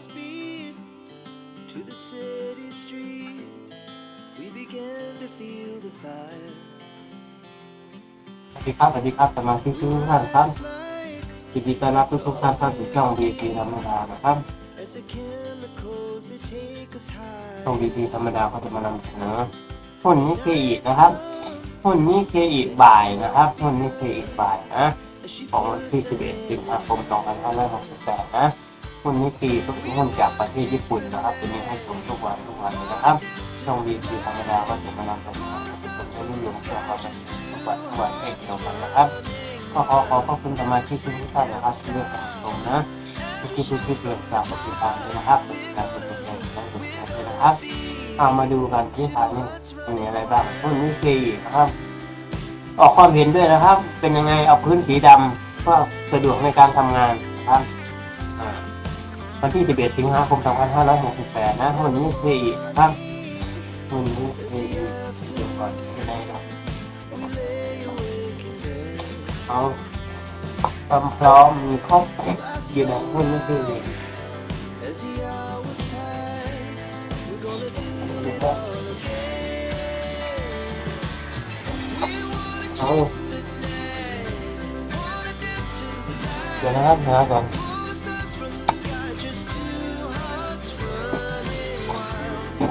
hearts beat to the city streets. We began to feel the fire. สวัสดีครับสวัสดีครับสมาชิกทุกท่านครับ Like ยินดีต้อนรับทุกทุกๆท่านเข้าสู่ช่อง VP ธรรมดานะครับ as the chemicals they take us ช่อง high. VP ธรรมดาก็จะมานำเสนอหุ้นนิเคอีนะครับหุ้นนิเคอีบ่ายนะครับหุ้นนิเคอีบ่ายนะ As she ของวันที่ 11สิงหาคม2568นะ หุ้นนิเคอีก็เป็นหุ้นจากประเทศญี่ปุ่นนะครับจะมีให้ชมทุกวันทุกวันเลยนะครับช่อง VP ธรรมดาก็จะมานำเสนอเป็นคนที่นิยมเกี่ยวกับทุกวันทุกวันเองเดียวกันนะครับก็ขอขอขอบคุณสมาชิกทุกท่านนะครับที่เลือกการชมนะที่ทุกที่เกิดจากปฏิบัติเลยนะครับเป็นการปฏิบัติของกลุ่มแเลยนะครับเอามาดูกันที่ฐานนี้มีอะไรบ้างต้นนี้เคนะครับออกความเห็นด้วยนะครับ เป็นยังไงเอาพื้นสีดำก็สะดวกในการทำงานนะครับ วันที่ 11 สิงหาคม 2568 นะวันนี้เคนะครับวันนี้เคเดี๋ยวก่อนจะได้ครับเอาความพร้อมมีครบอยู่ในหุ้นนี่คือเอาเดี๋ยวนะครับเดี๋ยวก่อน โ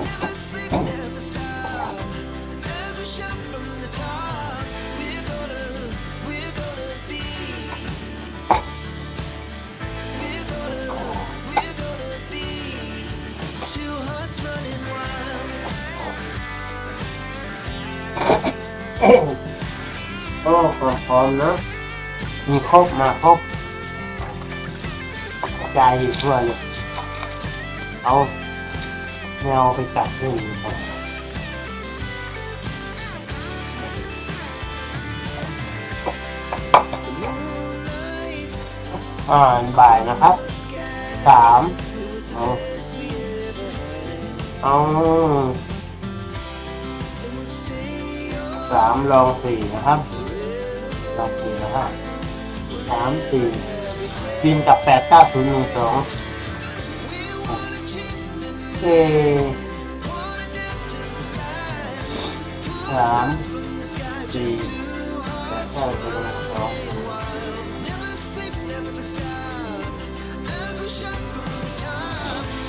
อ้ความพร้อมนะ มีครบมาครบใจอยู่ทั่วเลยเอา แมวไปจับเล่นดีกว่า The moonlights อ่าบ่ายนะครับสามเอาเอาสามลองสี่นะครับลองสี่นะครับสามสี่บินกับแปดเก้าศูนย์หนึ่งสอง สามสี่แปดเก้าสอง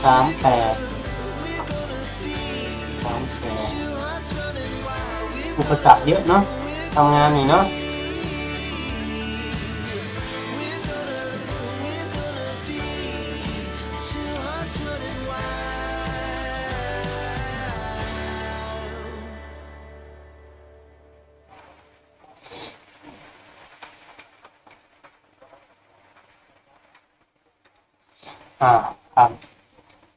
สามแปดสามแปดอุปสรรคเยอะเนาะทำงานนี่เนาะ อ่าครับ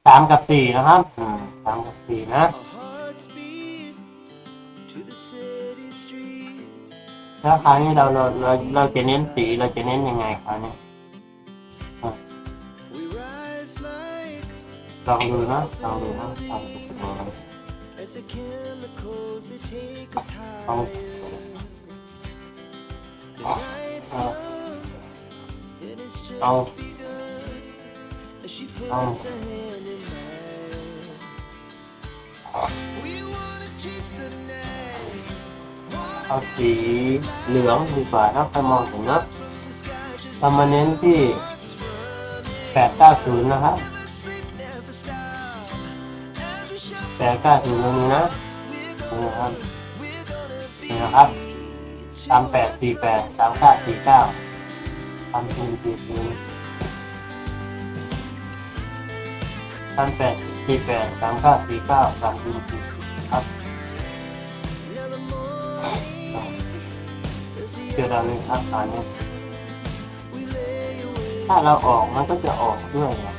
สามกับสี่นะครับอืมสามกับสี่นะ Our hearts beat to the city streets. แล้วคราวนี้เราเราเราเราจะเน้นสีเราจะเน้นยังไงคราวนี้ We rise like ลองดูนะลองดูนะลองดูนะ as the chemicals they take us ลอง high. The night's Oh. puts her hand in mine. We wanna chase the night. เอาสีเหลืองดีกว่านะใครมองเห็นนะ The sky just ทำมาเน้นที่ keeps running. แปดเก้าศูนย์นะครับ Never sleep, never stop. As we shout แปดเก้าศูนย์ตรงนี้นะ we're นี่ gonna, นะครับ we're gonna be นี่นะครับสามแปดสี่แปดสามเก้าสี่เก้าสามศูนย์สี่ สามแปดสี่แปดสามเก้าสี่เก้าสามศูนย์สี่ศูนย์ครับเจอ here. เราเลยครับตอนนี้ถ้าเราออกมันก็จะออกด้วยนะ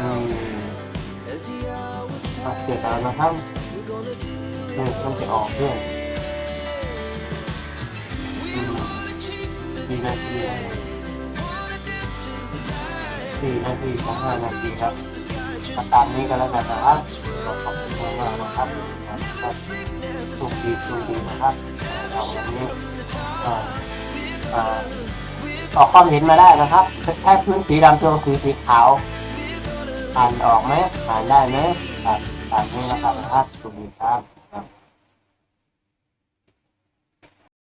อืม as the hours มาเจอ pass. เรานะครับ We're gonna do นี่มันจะออกด้วย We wanna chase the สี่นาทีนะ สี่นาทีของห้านาทีครับมาตามนี้กันแล้วกันนะครับขอบคุณมากๆนะครับครับสุขดีสุขดีนะครับเราวันนี้ออกความเห็นมาได้นะครับแค่พื้นสีดำตัวสีสีขาวอ่านออกไหมอ่านได้ไหมครับตามนี้นะครับครับสวัสดีครับ